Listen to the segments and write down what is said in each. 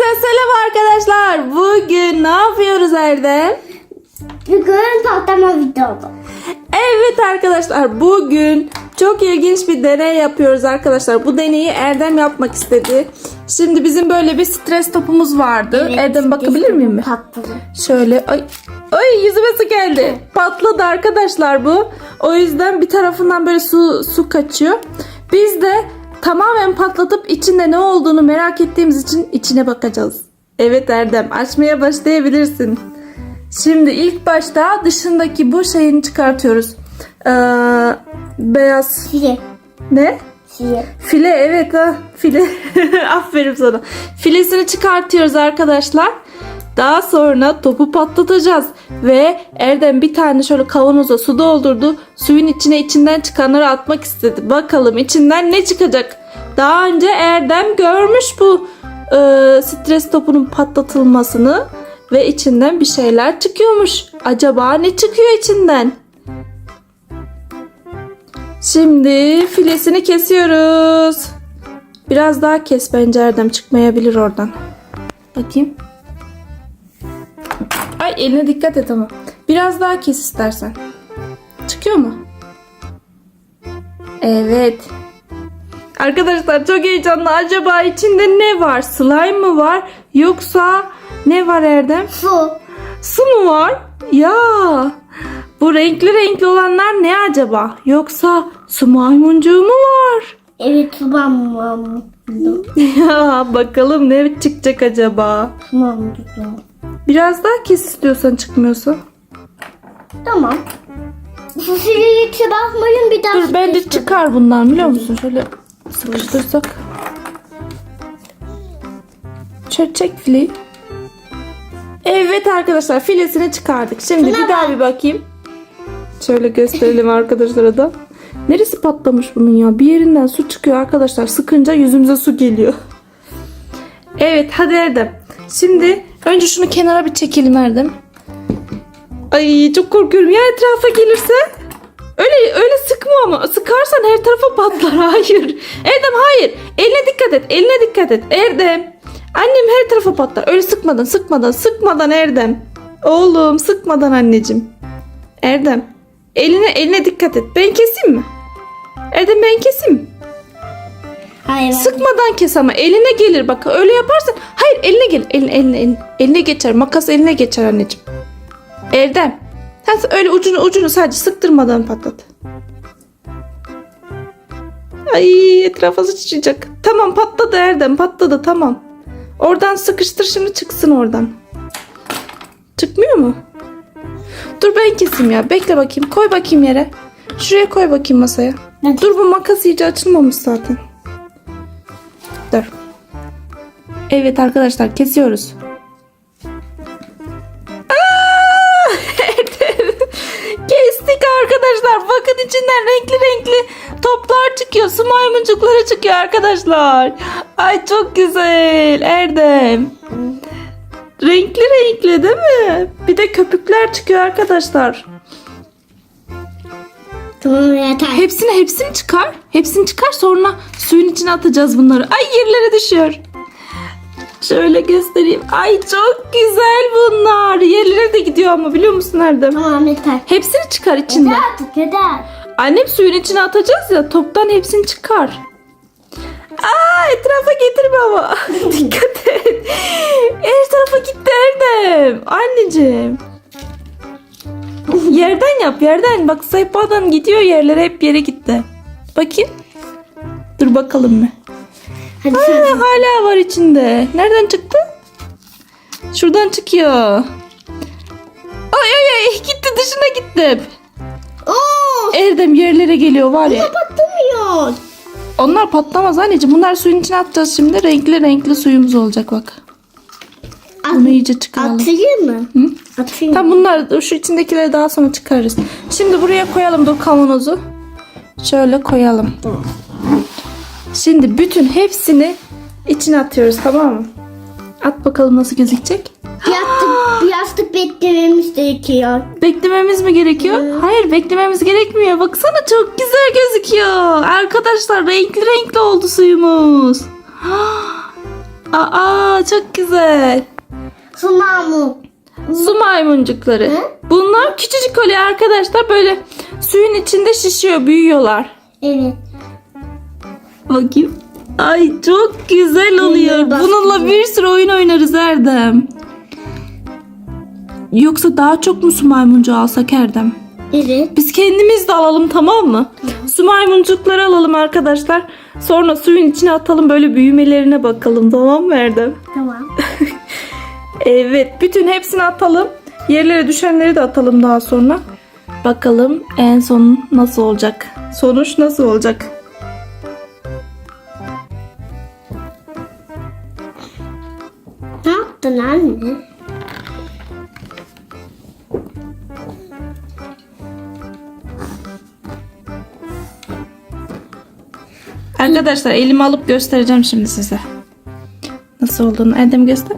Herkese selam arkadaşlar. Bugün ne yapıyoruz Erdem? Bugün patlama videosu. Evet arkadaşlar bugün çok ilginç bir deney yapıyoruz arkadaşlar. Bu deneyi Erdem yapmak istedi. Şimdi bizim böyle bir stres topumuz vardı. Erdem bakabilir miyim? mi? Patladı. Şöyle ay ay yüzüme su geldi. Patladı arkadaşlar bu. O yüzden bir tarafından böyle su su kaçıyor. Biz de tamamen patlatıp içinde ne olduğunu merak ettiğimiz için içine bakacağız. Evet Erdem açmaya başlayabilirsin. Şimdi ilk başta dışındaki bu şeyini çıkartıyoruz. Ee, beyaz File. ne? File. File evet ha file. Aferin sana. Filesini çıkartıyoruz arkadaşlar. Daha sonra topu patlatacağız. Ve Erdem bir tane şöyle kavanoza su doldurdu. Suyun içine içinden çıkanları atmak istedi. Bakalım içinden ne çıkacak? Daha önce Erdem görmüş bu e, stres topunun patlatılmasını. Ve içinden bir şeyler çıkıyormuş. Acaba ne çıkıyor içinden? Şimdi filesini kesiyoruz. Biraz daha kes bence Erdem çıkmayabilir oradan. Bakayım. Ay eline dikkat et ama. Biraz daha kes istersen. Çıkıyor mu? Evet. Arkadaşlar çok heyecanlı. Acaba içinde ne var? Slime mı var? Yoksa ne var Erdem? Su. Su mu var? Ya. Bu renkli renkli olanlar ne acaba? Yoksa su maymuncuğu mu var? Evet su mamam. Ya bakalım ne çıkacak acaba? Su mamam. Biraz daha kes istiyorsan çıkmıyorsa. Tamam. Su silikse bakmayın bir daha. Dur bence çıkar bundan biliyor musun? Şöyle sıkıştırsak. Şöyle çek fileyi. Evet arkadaşlar filesini çıkardık. Şimdi bir daha bir bakayım. Şöyle gösterelim arkadaşlara da. Neresi patlamış bunun ya? Bir yerinden su çıkıyor arkadaşlar. Sıkınca yüzümüze su geliyor. Evet hadi Erdem. Şimdi önce şunu kenara bir çekelim Erdem. Ay çok korkuyorum ya etrafa gelirse. Öyle öyle sıkma ama sıkarsan her tarafa patlar. Hayır. Erdem hayır. Eline dikkat et. Eline dikkat et. Erdem. Annem her tarafa patlar. Öyle sıkmadan sıkmadan sıkmadan Erdem. Oğlum sıkmadan anneciğim. Erdem. Eline eline dikkat et. Ben keseyim mi? Erdem ben keseyim mi? Hayır. Sıkmadan kes ama eline gelir bak öyle yaparsan. Hayır eline gelir. Eline, eline, eline, eline geçer. Makas eline geçer anneciğim. Erdem. Sen öyle ucunu ucunu sadece sıktırmadan patlat. Ay etrafa sıçrayacak. Tamam patladı Erdem patladı tamam. Oradan sıkıştır şimdi çıksın oradan. Çıkmıyor mu? Dur ben keseyim ya. Bekle bakayım. Koy bakayım yere. Şuraya koy bakayım masaya. Dur bu makas iyice açılmamış zaten. Evet arkadaşlar kesiyoruz. Kestik arkadaşlar. Bakın içinden renkli renkli toplar çıkıyor. Su maymuncukları çıkıyor arkadaşlar. Ay çok güzel. Erdem. Renkli renkli değil mi? Bir de köpükler çıkıyor arkadaşlar. Tamam yeter. Hepsini hepsini çıkar. Hepsini çıkar sonra suyun içine atacağız bunları. Ay yerlere düşüyor. Şöyle göstereyim. Ay çok güzel bunlar. Yerlere de gidiyor ama biliyor musun Erdem? Tamam yeter. Hepsini çıkar içinden. Yeter artık yeter. Annem suyun içine atacağız ya toptan hepsini çıkar. Aa etrafa getirme ama. Dikkat et. Her tarafa gitti Erdem. Anneciğim. Yerden yap yerden. Bak sehpadan gidiyor yerlere hep yere gitti. Bakayım. Dur bakalım mı? Hadi Aa, sen. hala var içinde. Nereden çıktı? Şuradan çıkıyor. Ay ay ay gitti dışına gitti. Oo. Erdem yerlere geliyor var ya. Patlamıyor. Onlar patlamaz anneciğim. Bunlar suyun içine atacağız şimdi. Renkli renkli suyumuz olacak bak. Bunu iyice çıkaralım. Atayım mı? Hı? Atayım. Tam bunlar şu içindekileri daha sonra çıkarırız. Şimdi buraya koyalım dur kavanozu. Şöyle koyalım. Şimdi bütün hepsini içine atıyoruz tamam mı? At bakalım nasıl gözükecek. Yastık, yastık beklememiz gerekiyor. Beklememiz mi gerekiyor? Hayır beklememiz gerekmiyor. Baksana çok güzel gözüküyor. Arkadaşlar renkli renkli oldu suyumuz. Aa çok güzel. Sumamu. Su maymuncukları. Hı? Bunlar küçücük oluyor arkadaşlar. Böyle suyun içinde şişiyor, büyüyorlar. Evet. Bakayım. Ay çok güzel oluyor. Bununla bir sürü oyun oynarız Erdem. Yoksa daha çok mu su maymuncu alsak Erdem? Evet. Biz kendimiz de alalım tamam mı? Su maymuncukları alalım arkadaşlar. Sonra suyun içine atalım böyle büyümelerine bakalım tamam mı Erdem? Tamam. Evet bütün hepsini atalım. Yerlere düşenleri de atalım daha sonra. Bakalım en son nasıl olacak? Sonuç nasıl olacak? Anne? Arkadaşlar elimi alıp göstereceğim şimdi size. Nasıl olduğunu Erdem göster.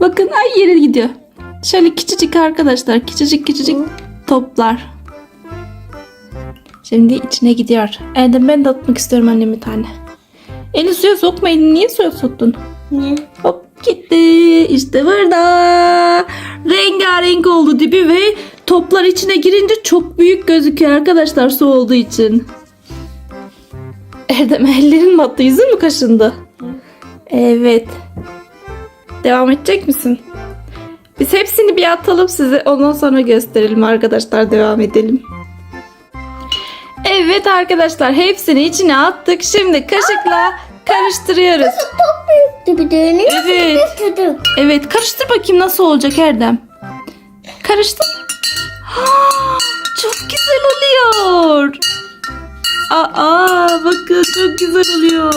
Bakın ay yere gidiyor. Şöyle küçücük arkadaşlar. Küçücük küçücük toplar. Şimdi içine gidiyor. Erdem ben de atmak istiyorum annem bir tane. Eli suya sokma elini niye suya soktun? Ne? Hop gitti. İşte burada. Rengarenk oldu dibi ve toplar içine girince çok büyük gözüküyor arkadaşlar su olduğu için. Erdem ellerin mi attı? Yüzün mü kaşındı? Evet. Devam edecek misin? Biz hepsini bir atalım size ondan sonra gösterelim arkadaşlar devam edelim. Evet arkadaşlar hepsini içine attık. Şimdi kaşıkla karıştırıyoruz. Çok büyüktü bir de. Ne Evet. Çocuk. Evet karıştır bakayım nasıl olacak Erdem. Karıştır. Ha, çok güzel oluyor. Aa bakın çok güzel oluyor.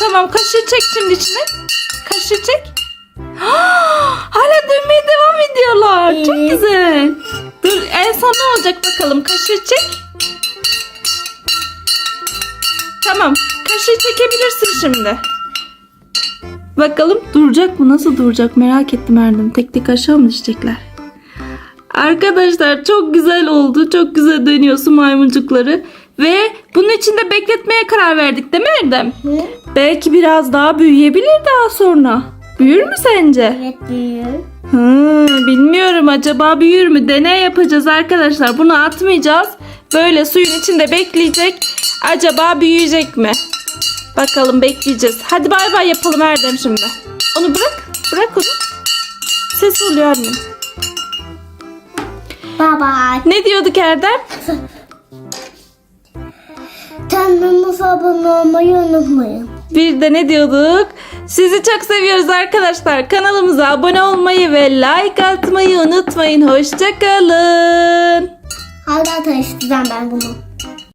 Tamam kaşığı çek şimdi içine. Kaşığı çek. Ha, hala dönmeye devam ediyorlar. Çok Evet. güzel. Dur en son ne olacak bakalım. Kaşığı çek. Tamam. Kaşığı çekebilirsin şimdi. Bakalım duracak mı? Nasıl duracak? Merak ettim Erdem. Tek tek aşağı mı düşecekler? Arkadaşlar çok güzel oldu. Çok güzel dönüyor su maymuncukları. Ve bunun içinde bekletmeye karar verdik değil mi Erdem? Hı? Belki biraz daha büyüyebilir daha sonra. Büyür mü sence? Evet büyük. Hı, bilmiyorum acaba büyür mü? Deney yapacağız arkadaşlar. Bunu atmayacağız. Böyle suyun içinde bekleyecek. Acaba büyüyecek mi? Bakalım bekleyeceğiz. Hadi bay bay yapalım Erdem şimdi. Onu bırak. Bırak onu. Ses oluyor annem. Bye. Ne diyorduk Erdem? Kanalımıza abone olmayı unutmayın. Bir de ne diyorduk? Sizi çok seviyoruz arkadaşlar. Kanalımıza abone olmayı ve like atmayı unutmayın. Hoşçakalın. Hala tanıştıracağım ben bunu.